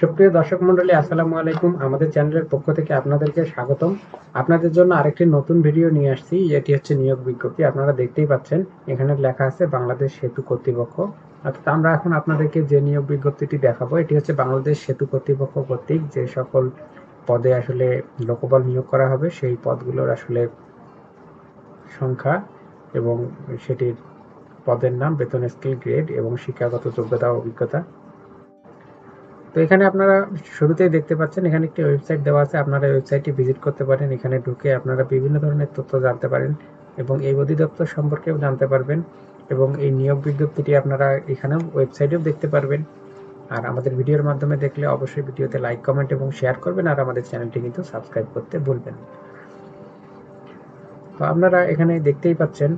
সুপ্রিয় দর্শক মন্ডলী, আসসালামু আলাইকুম। আমাদের চ্যানেলের পক্ষ থেকে আপনাদেরকে স্বাগতম। আপনাদের জন্য আরেকটি নতুন ভিডিও নিয়ে আসছি। এটি হচ্ছে নিয়োগ বিজ্ঞপ্তি। আপনারা দেখতেই পাচ্ছেন, এখানে লেখা আছে বাংলাদেশ সেতু কর্তৃপক্ষ। অর্থাৎ আমরা এখন আপনাদেরকে যে নিয়োগ বিজ্ঞপ্তিটি দেখাবো, এটি হচ্ছে বাংলাদেশ সেতু কর্তৃপক্ষ কর্তৃক যে সকল পদে আসলে লোকবল নিয়োগ করা হবে, সেই পদগুলোর আসলে সংখ্যা এবং সেটির পদের নাম, বেতন, স্কেল, গ্রেড এবং শিক্ষাগত যোগ্যতা অভিজ্ঞতা। এখানে আপনারা শুরুতেই দেখতে পাচ্ছেন, এখানে একটি ওয়েবসাইট দেওয়া আছে। আপনারা ওয়েবসাইটটি ভিজিট করতে পারেন। এখানে ঢুকে আপনারা বিভিন্ন ধরনের তথ্য জানতে পারেন এবং এই অধিদপ্তর সম্পর্কেও জানতে পারবেন এবং এই নিয়োগ বিজ্ঞপ্তিটি আপনারা এখানেও ওয়েবসাইটেও দেখতে পারবেন। আর আমাদের ভিডিওর মাধ্যমে দেখলে অবশ্যই ভিডিওতে লাইক কমেন্ট এবং শেয়ার করবেন আর আমাদের চ্যানেলটি কিন্তু সাবস্ক্রাইব করতে ভুলবেন তো আপনারা এখানে দেখতেই পাচ্ছেন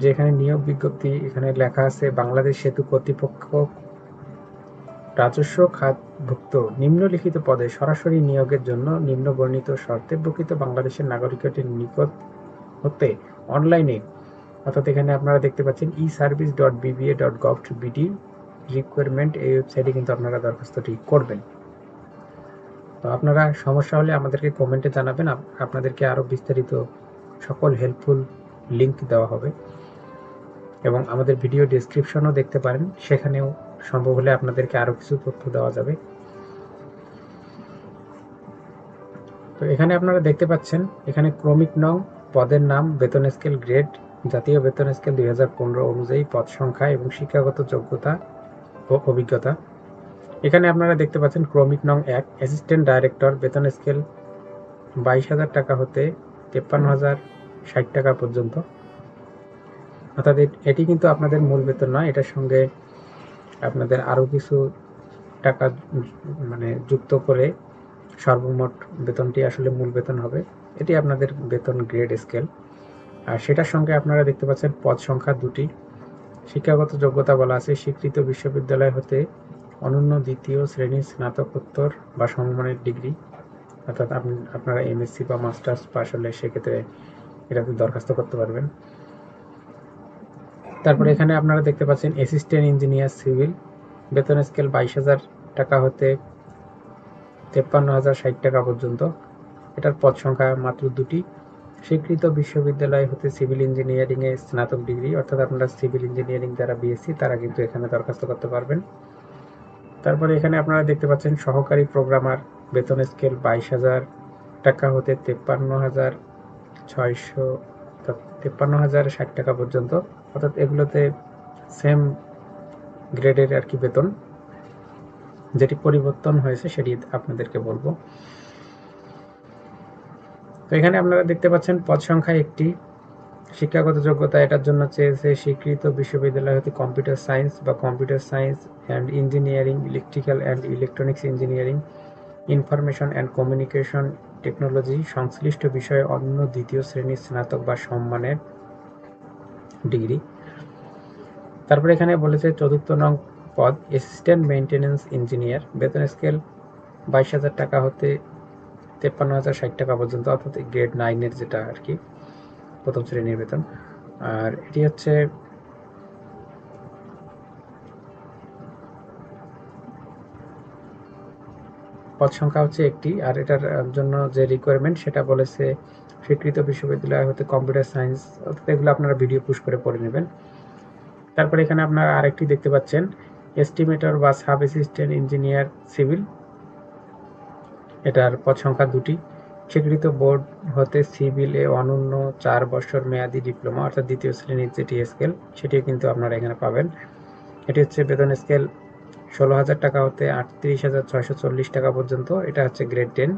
যে এখানে নিয়োগ বিজ্ঞপ্তি এখানে লেখা আছে, বাংলাদেশ সেতু কর্তৃপক্ষ রাজস্ব খাতভুক্ত নিম্নলিখিত পদে সরাসরি নিয়োগের জন্য নিম্ন বর্ণিত শর্তে প্রকৃত বাংলাদেশের নাগরিকদের নিকট হতে অনলাইনে, অর্থাৎ এখানে আপনারা দেখতে পাচ্ছেন e service dot BBA dot gov BD requirement এই ওয়েবসাইটে কিন্তু আপনারা দরখাস্তটি করবেন। তো আপনারা সমস্যা হলে আমাদেরকে কমেন্টে জানাবেন আপনাদেরকে আরও বিস্তারিত সকল হেল্পফুল লিংক দেওয়া হবে। এবং আমাদের ভিডিও ডেসক্রিপশনও দেখতে পারেন, সেখানেও সম্ভব হলে আপনাদেরকে আরও কিছু তথ্য দেওয়া যাবে। তো এখানে আপনারা দেখতে পাচ্ছেন, এখানে ক্রমিক নং, পদের নাম, বেতন স্কেল গ্রেড, জাতীয় বেতন স্কেল দুই হাজার পনেরো অনুযায়ী পদ সংখ্যা এবং শিক্ষাগত যোগ্যতা ও অভিজ্ঞতা। এখানে আপনারা দেখতে পাচ্ছেন ক্রমিক নং এক, অ্যাসিস্ট্যান্ট ডাইরেক্টর, বেতন স্কেল বাইশ হাজার টাকা হতে তেপ্পান্ন হাজার ষাট টাকা পর্যন্ত। অর্থাৎ এটি কিন্তু আপনাদের মূল বেতন নয়, এটার সঙ্গে আপনাদের আরও কিছু টাকা মানে যুক্ত করে সর্বমোট বেতনটি আসলে মূল বেতন হবে। এটি আপনাদের বেতন গ্রেড স্কেল। আর সেটার সঙ্গে আপনারা দেখতে পাচ্ছেন পদ সংখ্যা দুটি। শিক্ষাগত যোগ্যতা বলা আছে। স্বীকৃত বিশ্ববিদ্যালয় হতে অনন্য দ্বিতীয় শ্রেণির স্নাতকোত্তর বা সমমানের ডিগ্রি। অর্থাৎ আপনি, আপনারা এমএসসি বা মাস্টার্স পাস হলে সেক্ষেত্রে এটাতে দরখাস্ত করতে পারবেন। তারপরে এখানে আপনারা দেখতে পাচ্ছেন অ্যাসিস্ট্যান্ট ইঞ্জিনিয়ার সিভিল বেতন স্কেল বাইশ হাজার, টাকা হতে তেপ্পান্ন হাজার ষাট টাকা পর্যন্ত। এটার পদ সংখ্যা মাত্র দুটি। স্বীকৃত বিশ্ববিদ্যালয় হতে সিভিল ইঞ্জিনিয়ারিংয়ে স্নাতক ডিগ্রি অর্থাৎ আপনারা সিভিল ইঞ্জিনিয়ারিং যারা বিএসসি তারা কিন্তু এখানে দরখাস্ত করতে পারবেন। তারপরে এখানে আপনারা দেখতে পাচ্ছেন সহকারী প্রোগ্রামার বেতন স্কেল বাইশ হাজার, টাকা হতে তেপ্পান্ন হাজার ছয়শো তেপ্পান্ন হাজার ষাট টাকা পর্যন্ত। অর্থাৎ এগুলোতে সেম গ্রেডের আর কি বেতন। যেটি পরিবর্তন হয়েছে সেটি আপনাদেরকে বলব। তো এখানে আপনারা দেখতে পাচ্ছেন পদ সংখ্যা একটি। শিক্ষাগত যোগ্যতা এটার জন্য চেয়েছে স্বীকৃত বিশ্ববিদ্যালয় হতে কম্পিউটার সায়েন্স বা computer science and engineering, electrical and electronics engineering, information and communication technology সংশ্লিষ্ট বিষয়ে অন্য দ্বিতীয় শ্রেণির স্নাতক বা সম্মানের ডিগ্রি। তারপরে এখানে বলেছে চতুর্থ নং পদ অ্যাসিস্ট্যান্ট মেইনটেনেন্স ইঞ্জিনিয়ার বেতন স্কেল বাইশ হাজার টাকা হতে তেপ্পান্ন হাজার ষাট টাকা পর্যন্ত, অর্থাৎ গ্রেড নাইনের যেটা আর কি, প্রথম শ্রেণির বেতন। আর এটি হচ্ছে পদ সংখ্যা হচ্ছে একটি, আর এটার জন্য যে রিকোয়ারমেন্ট সেটা বলেছে স্বীকৃত বিশ্ববিদ্যালয় হতে কম্পিউটার সায়েন্স এগুলো আপনারা ভিডিও পুশ করে পড়ে নেবেন। তারপরে এখানে আপনারা আরেকটি দেখতে পাচ্ছেন এস্টিমেটর বা সাব অ্যাসিস্ট্যান্ট ইঞ্জিনিয়ার সিভিল এটার পদ সংখ্যা দুটি। স্বীকৃত বোর্ড হতে সিভিল এ অনন্য চার বছর মেয়াদি ডিপ্লোমা অর্থাৎ দ্বিতীয় শ্রেণির যেটি স্কেল সেটিও কিন্তু আপনারা এখানে পাবেন। এটি হচ্ছে বেতন স্কেল ষোলো হাজার টাকা হতে আটত্রিশ হাজার ছয়শো চল্লিশ টাকা পর্যন্ত। এটা হচ্ছে গ্রেড টেন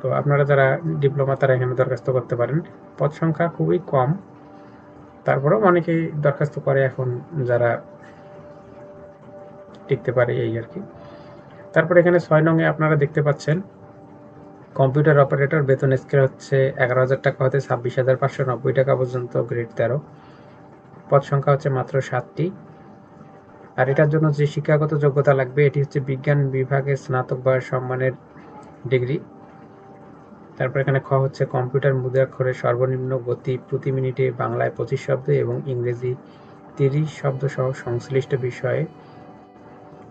তো আপনারা যারা ডিপ্লোমা তারা এখানে দরখাস্ত করতে পারেন। পদ সংখ্যা খুবই কম। তারপরেও অনেকেই দরখাস্ত করে এখন যারা টিকতে পারে এই আর কি। তারপর এখানে ছয় নংয়ে আপনারা দেখতে পাচ্ছেন কম্পিউটার অপারেটর বেতন স্কেল হচ্ছে এগারো হাজার টাকা হতে ছাব্বিশ হাজার পাঁচশো নব্বই টাকা পর্যন্ত গ্রেড তেরো। পদ সংখ্যা হচ্ছে মাত্র সাতটি। আর এটার জন্য যে শিক্ষাগত যোগ্যতা লাগবে, এটি হচ্ছে বিজ্ঞান বিভাগে স্নাতক বা সম্মানের ডিগ্রি। তারপর এখানে খ হচ্ছে কম্পিউটার মুদ্রাক্ষরের সর্বনিম্ন গতি প্রতি মিনিটে বাংলায় পঁচিশ শব্দ এবং ইংরেজি তিরিশ শব্দ সহ সংশ্লিষ্ট বিষয়ে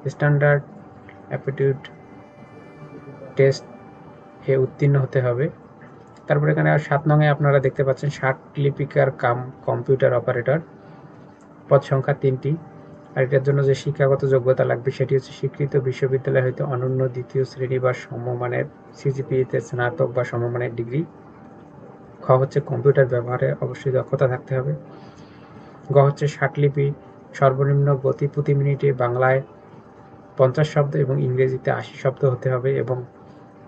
স্ট্যান্ডার্ড অ্যাপটিটিউড টেস্ট এ উত্তীর্ণ হতে হবে। তারপর এখানে আর সাত নঙে আপনারা দেখতে পাচ্ছেন ষাট লিপিকার কাম কম্পিউটার অপারেটর। পদ সংখ্যা তিনটি। আর এটার জন্য যে শিক্ষাগত যোগ্যতা লাগবে সেটি হচ্ছে স্বীকৃত বিশ্ববিদ্যালয় হইতে অনন্য দ্বিতীয় শ্রেণি বা সমমানের সিজিপিএতে স্নাতক বা সমমানের ডিগ্রি। খ হচ্ছে কম্পিউটার ব্যবহারে অবশ্যই দক্ষতা থাকতে হবে। গ হচ্ছে ষাটলিপি, সর্বনিম্ন গতি প্রতি মিনিটে বাংলায় পঞ্চাশ শব্দ এবং ইংরেজিতে আশি শব্দ হতে হবে এবং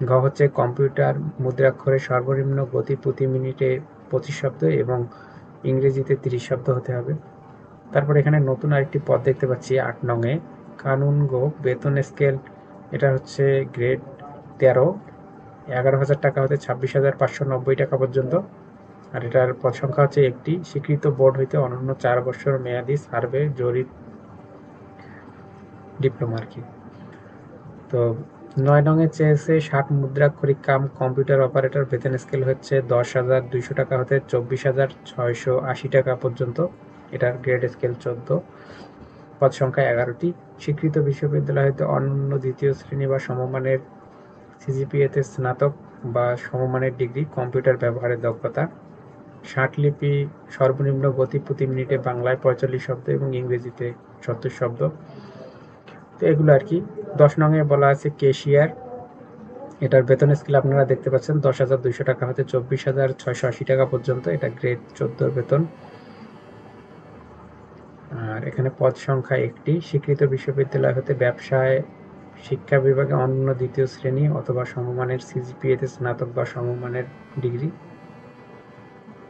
ঘ হচ্ছে কম্পিউটার মুদ্রাক্ষরে সর্বনিম্ন গতি প্রতি মিনিটে পঁচিশ শব্দ এবং ইংরেজিতে তিরিশ শব্দ হতে হবে। তারপর এখানে নতুন আরেকটি পদ দেখতে পাচ্ছি, আট কানুন গো বেতন স্কেল, এটা হচ্ছে গ্রেড তেরো। এগারো হাজার টাকা হতে ছাব্বিশ হাজার পাঁচশো নব্বই টাকা পর্যন্ত। আর এটার পদ সংখ্যা হচ্ছে একটি। স্বীকৃত বোর্ড হইতে অনন্য চার বছর মেয়াদি সার্ভে জরিপ ডিপ্লোমা আর কি। তো নয় নঙে চেয়েছে ষাট মুদ্রাক্ষরিক কাম, কম্পিউটার অপারেটর, বেতন স্কেল হচ্ছে দশ হাজার দুইশো টাকা হতে চব্বিশ হাজার ছয়শো আশি টাকা পর্যন্ত। এটার গ্রেড স্কেল চোদ্দ। পদ সংখ্যা এগারোটি। স্বীকৃত বিশ্ববিদ্যালয় হতে অন্যান্য দ্বিতীয় শ্রেণি বা সমমানের সিজিপিএতে স্নাতক বা সমমানের ডিগ্রি কম্পিউটার ব্যবহারের দক্ষতা। লিপি সর্বনিম্ন গতি প্রতি মিনিটে বাংলায় পঁয়তাল্লিশ শব্দ এবং ইংরেজিতে সত্তর শব্দ। তো এগুলো আর কি। দশ নঙে বলা আছে কেশিয়ার। এটার বেতন স্কেল আপনারা দেখতে পাচ্ছেন দশ হাজার দুইশো টাকা হতে চব্বিশ হাজার ছয়শো আশি টাকা পর্যন্ত। এটা গ্রেড চোদ্দোর বেতন। আর এখানে পদ সংখ্যা একটি। স্বীকৃত বিশ্ববিদ্যালয় হতে ব্যবসায়, শিক্ষা বিভাগে অন্য দ্বিতীয় শ্রেণি অথবা সমমানের সিজিপিএতে স্নাতক বা সমমানের ডিগ্রি।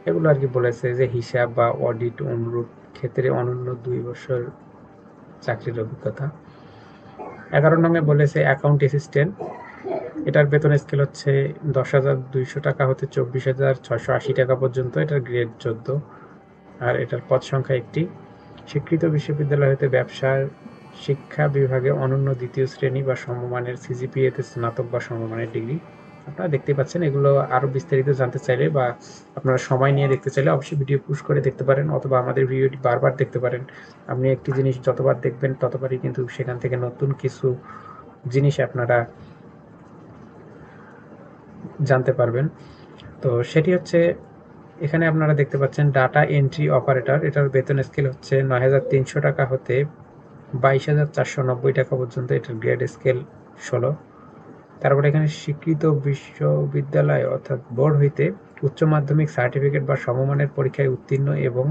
এগুলো আর কি বলেছে যে হিসাব বা অডিট অনুরূপ ক্ষেত্রে অনন্য দুই বছর চাকরির অভিজ্ঞতা। এগারো নঙে বলেছে অ্যাকাউন্ট অ্যাসিস্ট্যান্ট। এটার বেতন স্কেল হচ্ছে দশ হাজার দুইশো টাকা হতে চব্বিশ হাজার ছশো আশি টাকা পর্যন্ত। এটার গ্রেড চোদ্দ। আর এটার পদ সংখ্যা একটি। স্বীকৃত বিশ্ববিদ্যালয় হতে ব্যবসার শিক্ষা বিভাগে অনন্য দ্বিতীয় শ্রেণি বা সমমানের সিজিপিএতে স্নাতক বা সমমানের ডিগ্রি। আপনারা দেখতে পাচ্ছেন, এগুলো আরও বিস্তারিত জানতে চাইলে বা আপনারা সময় নিয়ে দেখতে চাইলে অবশ্যই ভিডিও পুশ করে দেখতে পারেন অথবা আমাদের ভিডিওটি বারবার দেখতে পারেন। আপনি একটি জিনিস যতবার দেখবেন ততবারই কিন্তু সেখান থেকে নতুন কিছু জিনিস আপনারা জানতে পারবেন। তো সেটি হচ্ছে এখানে আপনারা দেখতে পাচ্ছেন ডাটা এন্ট্রি অপারেটর এটার বেতন স্কেল হচ্ছে নয় হাজার তিনশো টাকা হতে বাইশ হাজার চারশো নব্বই টাকা পর্যন্ত। এটার গ্রেড স্কেল ষোলো। তারপরে এখানে স্বীকৃত বিশ্ববিদ্যালয় অর্থাৎ বোর্ড হইতে উচ্চ মাধ্যমিক সার্টিফিকেট বা সমমানের পরীক্ষায় উত্তীর্ণ এবং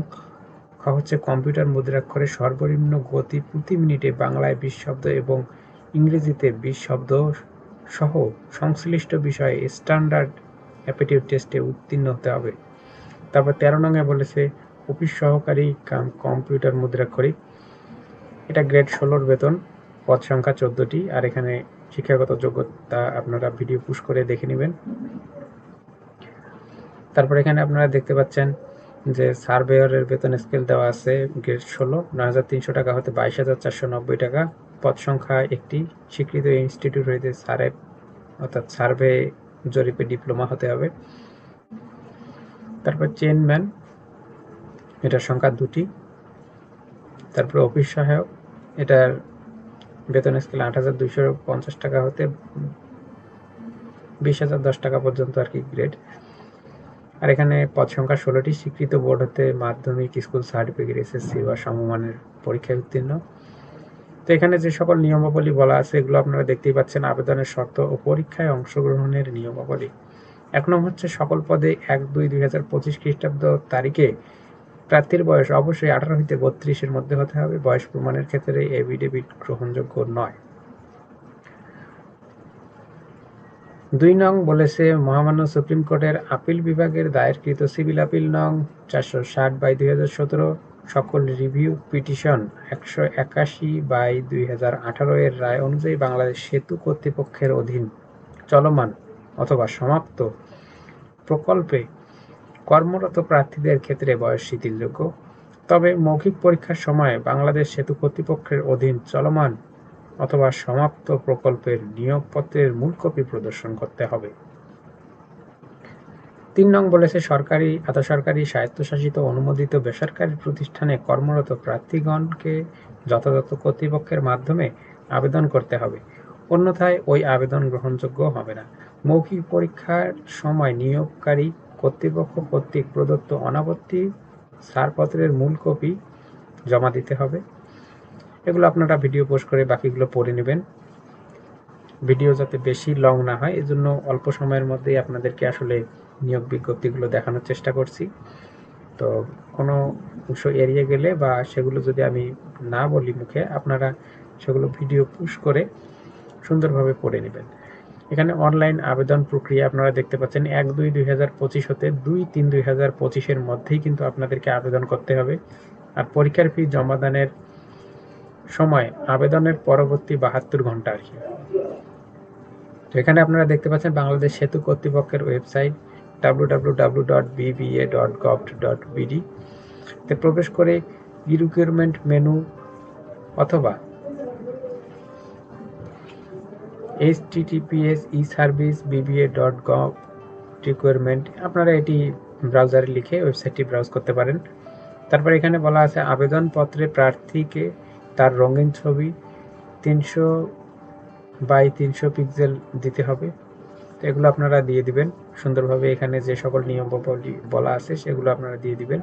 খ হচ্ছে কম্পিউটার মুদ্রাক্ষরে সর্বনিম্ন গতি প্রতি মিনিটে বাংলায় বিশ শব্দ এবং ইংরেজিতে বিশ শব্দ সহ সংশ্লিষ্ট বিষয়ে স্ট্যান্ডার্ড অ্যাপিটিউড টেস্টে উত্তীর্ণ হতে হবে। তারপর তেরো নঙে বলেছে, অফিস সহকারী কাম কম্পিউটার মুদ্রাক্ষরিক এটা গ্রেড ষোলোর বেতন, পদ সংখ্যা চোদ্দোটি, আর এখানে শিক্ষাগত যোগ্যতা আপনারা ভিডিও পুশ করে দেখে নেবেন। তারপর এখানে আপনারা দেখতে পাচ্ছেন যে সার্ভেয়ারের বেতন স্কেল দেওয়া আছে গ্রেড ষোলো, নয় হাজার তিনশো টাকা হতে বাইশ হাজার চারশো নব্বই টাকা। পদ সংখ্যা একটি স্বীকৃত ইনস্টিটিউট হইতে সারে অর্থাৎ সার্ভে জরিপে ডিপ্লোমা হতে হবে। তারপর চেনম্যান এটার সংখ্যা দুটি। তারপর অফিস সহায়ক, এটার বেতন স্কেল আট হাজার দুইশো পঞ্চাশ টাকা হতে বিশ হাজার দশ টাকা পর্যন্ত আর কি গ্রেড আর এখানে পদ সংখ্যা ষোলোটি, স্বীকৃত বোর্ড হতে মাধ্যমিক, স্কুল সার্টিফিকেট এসএসসি বা সমমানের পরীক্ষায় উত্তীর্ণ। তো এখানে যে সকল নিয়মাবলী বলা আছে, এগুলো আপনারা দেখতেই পাচ্ছেন। আবেদনের শর্ত ও পরীক্ষায় অংশগ্রহণের নিয়মাবলী। এক নম্বর হচ্ছে সকল পদে এক, দুই দুই হাজার পঁচিশ খ্রিস্টাব্দ তারিখে প্রার্থীর বয়স অবশ্যই আঠারো হইতে বত্রিশের মধ্যে হতে হবে। বয়স প্রমাণের ক্ষেত্রে এভিডেভিট গ্রহণযোগ্য নয়। দুই নং বলেছে, মহামান্য সুপ্রিম কোর্টের আপিল বিভাগের দায়েরকৃত সিভিল আপিল নং চারশো ষাট বাই দুই হাজার সতেরো সকল রিভিউ পিটিশন একশো একাশি বাই দুই হাজার আঠারো এর রায় অনুযায়ী বাংলাদেশ সেতু কর্তৃপক্ষের অধীন চলমান অথবা সমাপ্ত প্রকল্পে কর্মরত প্রার্থীদের ক্ষেত্রে বয়স শিথিলযোগ্য তবে মৌখিক পরীক্ষার সময় বাংলাদেশ সেতু কর্তৃপক্ষের অধীন চলমান অথবা সমাপ্ত প্রকল্পের নিয়োগপত্রের মূল কপি প্রদর্শন করতে হবে। তিন নং বলেছে, সরকারি আধা সরকারি স্বায়ত্তশাসিত, অনুমোদিত, বেসরকারি প্রতিষ্ঠানে কর্মরত প্রার্থীগণকে যথাযথ কর্তৃপক্ষের মাধ্যমে আবেদন করতে হবে। অন্যথায় ওই আবেদন গ্রহণযোগ্য হবে না। মৌখিক পরীক্ষার সময় নিয়োগকারী কর্তৃপক্ষ কর্তৃক প্রদত্ত অনাপত্তি ছাড়পত্রের মূল কপি জমা দিতে হবে। এগুলো আপনারা ভিডিও পোস্ট করে বাকিগুলো পড়ে নেবেন। ভিডিও যাতে বেশি লং না হয়, এজন্য অল্প সময়ের মধ্যেই আপনাদেরকে আসলে নিয়োগ বিজ্ঞপ্তিগুলো দেখানোর চেষ্টা করছি। তো কোনো অংশ এড়িয়ে গেলে বা সেগুলো যদি আমি না বলি মুখে, আপনারা সেগুলো ভিডিও পুশ করে সুন্দরভাবে পড়ে নেবেন। এখানে অনলাইন আবেদন প্রক্রিয়া আপনারা দেখতে পাচ্ছেন, এক দুই দুই হাজার পঁচিশ হতে দুই তিন দুই হাজার পঁচিশের মধ্যেই কিন্তু আপনাদেরকে আবেদন করতে হবে। আর পরীক্ষার ফি জমাদানের সময়, আবেদনের পরবর্তী বাহাত্তর ঘণ্টা আর কি। তো এখানে আপনারা দেখতে পাচ্ছেন বাংলাদেশ সেতু কর্তৃপক্ষের website W W W dot BBA dot gov dot BD তে প্রবেশ করে ই রিক্রুটমেন্ট মেনু অথবা H TTPS e service BBA dot gov requirement আপনারা এটি ব্রাউজারে লিখে ওয়েবসাইটটি ব্রাউজ করতে পারেন। তারপর এখানে বলা আছে আবেদনপত্রে প্রার্থীকে তার রঙিন ছবি তিনশো বাই তিনশো পিক্সেল দিতে হবে। তো এগুলো আপনারা দিয়ে দিবেন। সুন্দরভাবে এখানে যে সকল নিয়মাবলী বলা আছে, সেগুলো আপনারা দিয়ে দিবেন।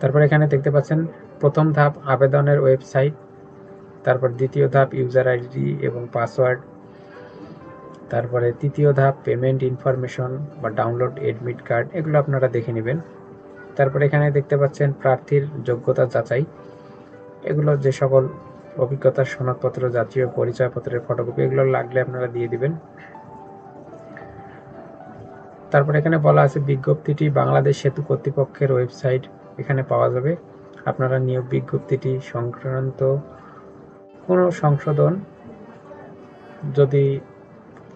তারপর এখানে দেখতে পাচ্ছেন, প্রথম ধাপ আবেদনের ওয়েবসাইট। তারপর দ্বিতীয় ধাপ ইউজার আইডি এবং পাসওয়ার্ড তারপরে তৃতীয় ধাপ পেমেন্ট ইনফরমেশন বা ডাউনলোড এডমিট কার্ড এগুলো আপনারা দেখে নেবেন। তারপর এখানে দেখতে পাচ্ছেন প্রার্থীর যোগ্যতা যাচাই। এগুলো যে সকল অভিজ্ঞতার সনদপত্র, জাতীয় পরিচয়পত্রের ফটোকপি এগুলো লাগলে আপনারা দিয়ে দিবেন। তারপর এখানে বলা আছে বিজ্ঞপ্তিটি বাংলাদেশ সেতু কর্তৃপক্ষের ওয়েবসাইট, এখানে পাওয়া যাবে। আপনারা নিয়োগ বিজ্ঞপ্তিটি সংক্রান্ত কোনো সংশোধন যদি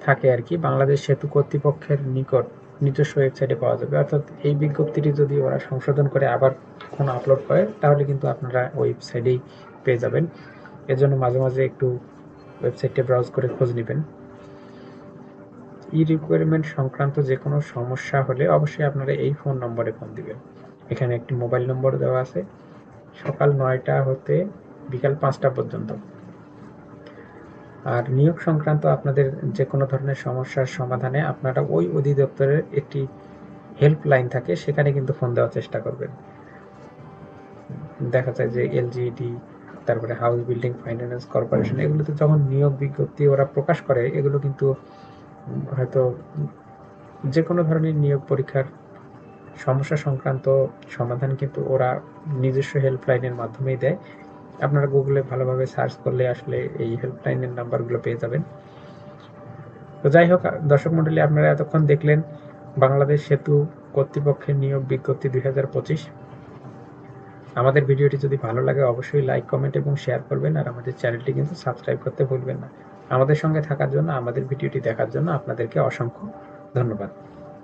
থাকে আর কি, বাংলাদেশ সেতু কর্তৃপক্ষের নিকট নিজস্ব ওয়েবসাইটে পাওয়া যাবে। অর্থাৎ এই বিজ্ঞপ্তিটি যদি ওরা সংশোধন করে আবার কোনো আপলোড করে, তাহলে কিন্তু আপনারা ওয়েবসাইটেই পেয়ে যাবেন। এর জন্য মাঝে মাঝে একটু ওয়েবসাইটে ব্রাউজ করে খোঁজ নেবেন। ই রিকোয়ারমেন্ট সংক্রান্ত যে কোনো সমস্যা হলে অবশ্যই আপনারা এই ফোন নম্বরে ফোন দিবেন। এখানে একটি মোবাইল নম্বর দেওয়া আছে। সকাল নয়টা হতে বিকাল পাঁচটা পর্যন্ত। আর নিয়োগ সংক্রান্ত আপনাদের যে কোনো ধরনের সমস্যার সমাধানে আপনারা ওই অধিদপ্তরের একটি হেল্পলাইন থাকে সেখানে কিন্তু ফোন দেওয়ার চেষ্টা করবেন। দেখা যায় যে এলজিডি তারপরে হাউস বিল্ডিং ফাইন্যান্স কর্পোরেশন এগুলোতে যখন নিয়োগ বিজ্ঞপ্তি ওরা প্রকাশ করে এগুলো কিন্তু হয়তো যে কোনো ধরনের নিয়োগ পরীক্ষার সমস্যা সংক্রান্ত সমাধান কিন্তু ওরা নিজস্ব হেল্পলাইনের মাধ্যমেই দেয়। আপনারা গুগলে ভালোভাবে সার্চ করলে আসলে এই হেল্পলাইনের নাম্বারগুলো পেয়ে যাবেন। তো যাই হোক, দর্শক মন্ডলী, আপনারা এতক্ষণ দেখলেন বাংলাদেশ সেতু কর্তৃপক্ষের নিয়োগ বিজ্ঞপ্তি দুই হাজার পঁচিশ। আমাদের ভিডিওটি যদি ভালো লাগে, অবশ্যই লাইক কমেন্ট এবং শেয়ার করবেন আর আমাদের চ্যানেলটি কিন্তু সাবস্ক্রাইব করতে ভুলবেন না। আমাদের সঙ্গে থাকার জন্য, আমাদের ভিডিওটি দেখার জন্য আপনাদেরকে অসংখ্য ধন্যবাদ।